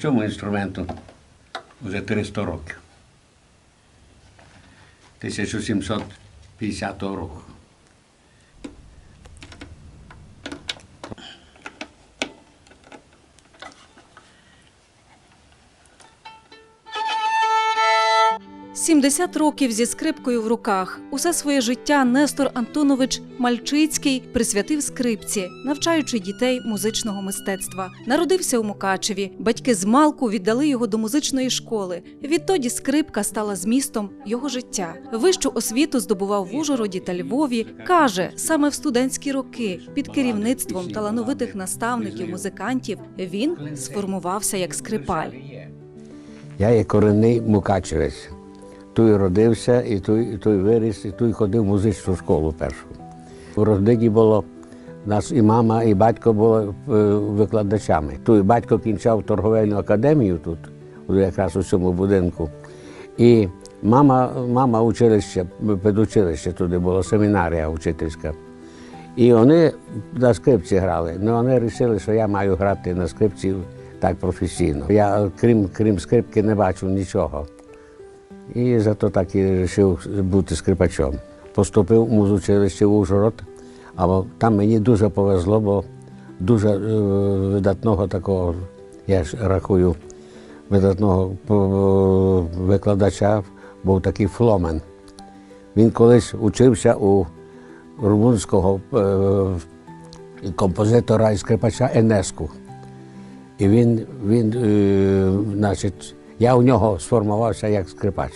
Цьому інструменту вже 300 років. 1750 року. – 70 років зі скрипкою в руках. Усе своє життя Нестор Антонович Мальчицький присвятив скрипці, навчаючи дітей музичного мистецтва. Народився у Мукачеві. Батьки з малку віддали його до музичної школи. Відтоді скрипка стала змістом його життя. Вищу освіту здобував в Ужгороді та Львові. Каже, саме в студентські роки під керівництвом талановитих наставників музикантів він сформувався як скрипаль. Я є корінний мукачевець. Тут родився, і тут, і тут виріс, і тут ходив в музичну школу першу. У родині було нас і мама, і батько були е, викладачами. Тут батько кінчав торговельну академію тут, якраз у цьому будинку. І мама, мама училище, педучилище туди було, семінарія учительська. І вони на скрипці грали. Ну вони вирішили, що я маю грати на скрипці так професійно. Я крім, крім скрипки не бачу нічого. І зато так і вирішив бути скрипачом. Поступив в музучилище в Ужгород, а там мені дуже повезло, бо дуже е, видатного такого, я ж рахую, видатного е, викладача був такий Фломен. Він колись учився у румунського е, композитора і скрипача Енеску. І він, він значить, я у нього сформувався як скрипач,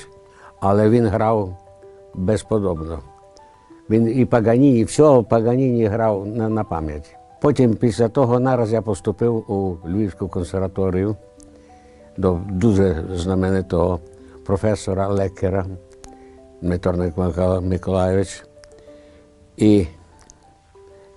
але він грав безподобно. Він і Паганіні, все Паганіні грав на, на пам'ять. Потім після того нараз я поступив у Львівську консерваторію до дуже знаменитого професора Лекера Дмитро Микола- Миколайович. І,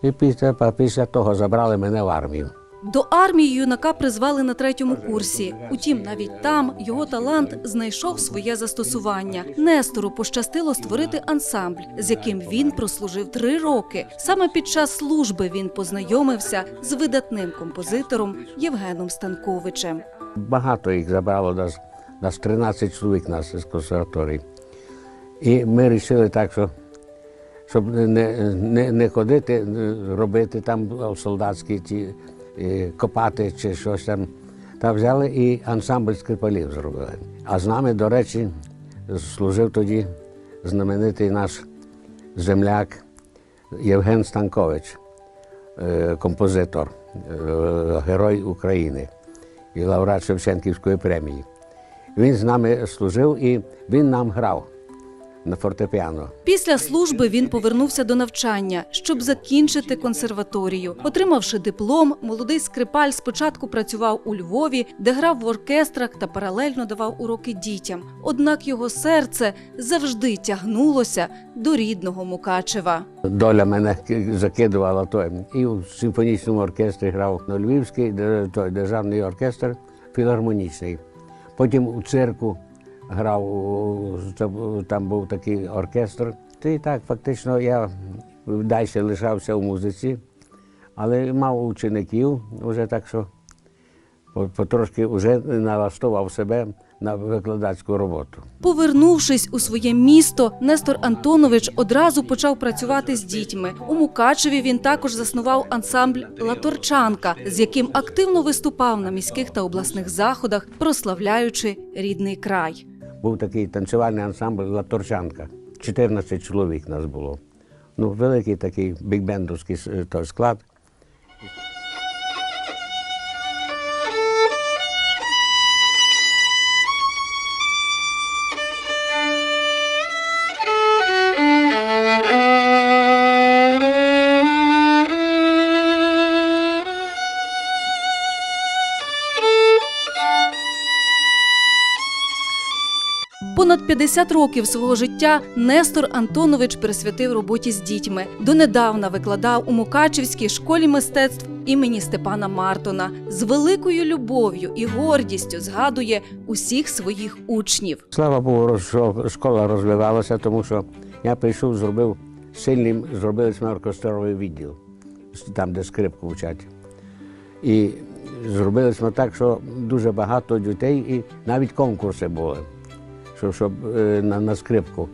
і після, після того забрали мене в армію. До армії юнака призвали на третьому курсі. Утім, навіть там його талант знайшов своє застосування. Нестору пощастило створити ансамбль, з яким він прослужив три роки. Саме під час служби він познайомився з видатним композитором Євгеном Станковичем. Багато їх забрало, нас, нас 13 чоловік нас з консерваторії. І ми вирішили так, що щоб не, не, не ходити, робити там солдатські ті, копати чи щось там. Та взяли і ансамбль скрипалів зробили. А з нами, до речі, служив тоді знаменитий наш земляк Євген Станкович, е, композитор, е, герой України і лауреат Шевченківської премії. Він з нами служив і він нам грав на фортепіано. Після служби він повернувся до навчання, щоб закінчити консерваторію. Отримавши диплом, молодий скрипаль спочатку працював у Львові, де грав в оркестрах та паралельно давав уроки дітям. Однак його серце завжди тягнулося до рідного Мукачева. Доля мене закидувала то. І в симфонічному оркестрі грав на Львівський той, державний оркестр філармонічний. Потім у цирку грав, там був такий оркестр. І так, фактично, я далі лишався у музиці, але мав учеників вже так, що потрошки вже налаштував себе на викладацьку роботу. Повернувшись у своє місто, Нестор Антонович одразу почав працювати з дітьми. У Мукачеві він також заснував ансамбль Латорчанка, з яким активно виступав на міських та обласних заходах, прославляючи рідний край. Був такий танцювальний ансамбль Латорчанка. 14 чоловік нас було. Ну, великий такий бікбендовський склад. 50 років свого життя Нестор Антонович присвятив роботі з дітьми. Донедавна викладав у Мукачевській школі мистецтв імені Степана Мартона. З великою любов'ю і гордістю згадує усіх своїх учнів. Слава Богу, що школа розвивалася, тому що я прийшов, зробив сильним, зробили оркестровий відділ, там, де скрипку вчать. І зробили ми так, що дуже багато дітей, і навіть конкурси були, щоб, щоб е, на, на скрипку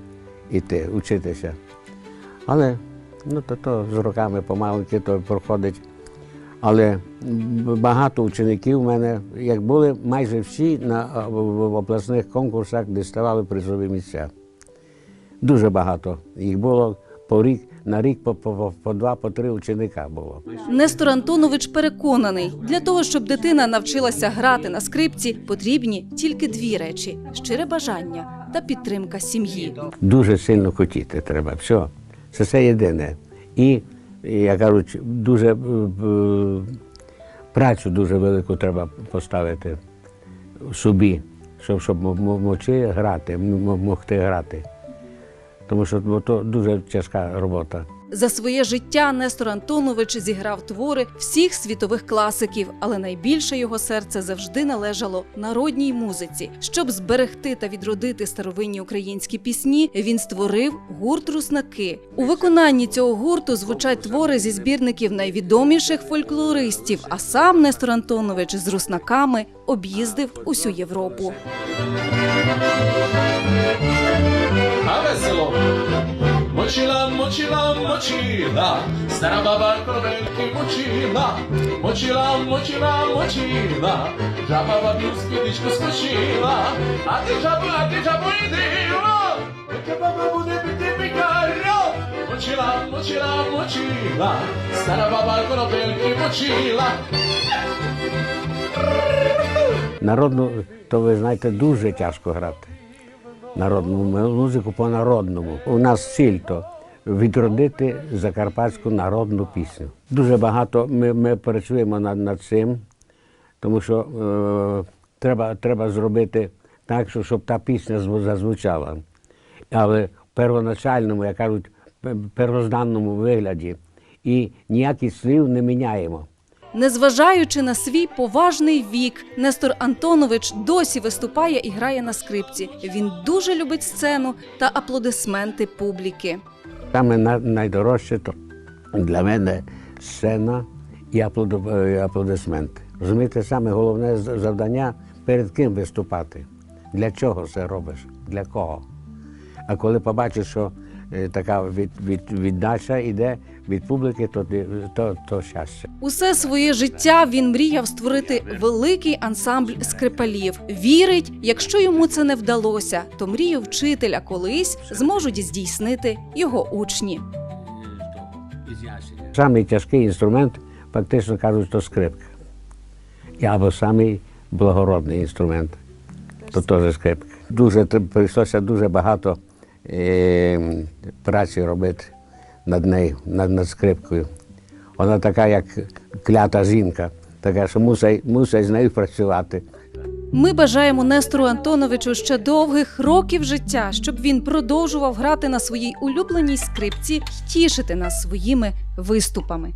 йти, вчитися. Але ну, то, то з роками помаленьки то проходить. Але багато учеників в мене, як були майже всі на в, обласних конкурсах, де ставали призові місця. Дуже багато. Їх було по рік, на рік по, по, по два, по три ученика було. Нестор Антонович переконаний, для того, щоб дитина навчилася грати на скрипці, потрібні тільки дві речі: щире бажання та підтримка сім'ї. Дуже сильно хотіти треба. Все. Це все єдине. І, як кажуть, дуже е, е, працю дуже велику треба поставити собі, щоб, щоб мо- мо- мочи грати, могти грати. Тому що то дуже тяжка робота. За своє життя Нестор Антонович зіграв твори всіх світових класиків, але найбільше його серце завжди належало народній музиці. Щоб зберегти та відродити старовинні українські пісні, він створив гурт Руснаки. У виконанні цього гурту звучать твори зі збірників найвідоміших фольклористів. А сам Нестор Антонович з руснаками об'їздив усю Європу. А весело. Мочила, мочила, мочила, стара баба коробельки мочила, мочила, мочила, мочила, жаба бабі в спідичку скочила, а ти жабу, а ти жабу о, яка баба буде піти пікарю. Мочила, мочила, мочила, стара баба коробельки мочила. Народну, то ви знаєте, дуже тяжко грати. Народну музику по-народному. У нас ціль то відродити закарпатську народну пісню. Дуже багато ми, ми працюємо над, над цим, тому що е, треба, треба зробити так, що, щоб та пісня зазвучала. Але в первоначальному, як кажуть, пе- первозданному вигляді. І ніяких слів не міняємо. Незважаючи на свій поважний вік, Нестор Антонович досі виступає і грає на скрипці. Він дуже любить сцену та аплодисменти публіки. Саме на- найдорожче то для мене сцена і е, аплодисменти. Розумієте, саме головне завдання перед ким виступати. Для чого це робиш? Для кого? А коли побачиш, що е, така від, від, віддача йде від публіки, то, то, то щастя. Усе своє життя він мріяв створити великий ансамбль скрипалів. Вірить, якщо йому це не вдалося, то мрію вчителя колись зможуть здійснити його учні. Самий тяжкий інструмент, фактично кажуть, то скрипка. Або самий благородний інструмент, то теж скрипка. Дуже прийшлося дуже багато е, праці робити над нею, над, над скрипкою. Вона така, як клята жінка, така, що мусить, мусить з нею працювати. Ми бажаємо Нестору Антоновичу ще довгих років життя, щоб він продовжував грати на своїй улюбленій скрипці і тішити нас своїми виступами.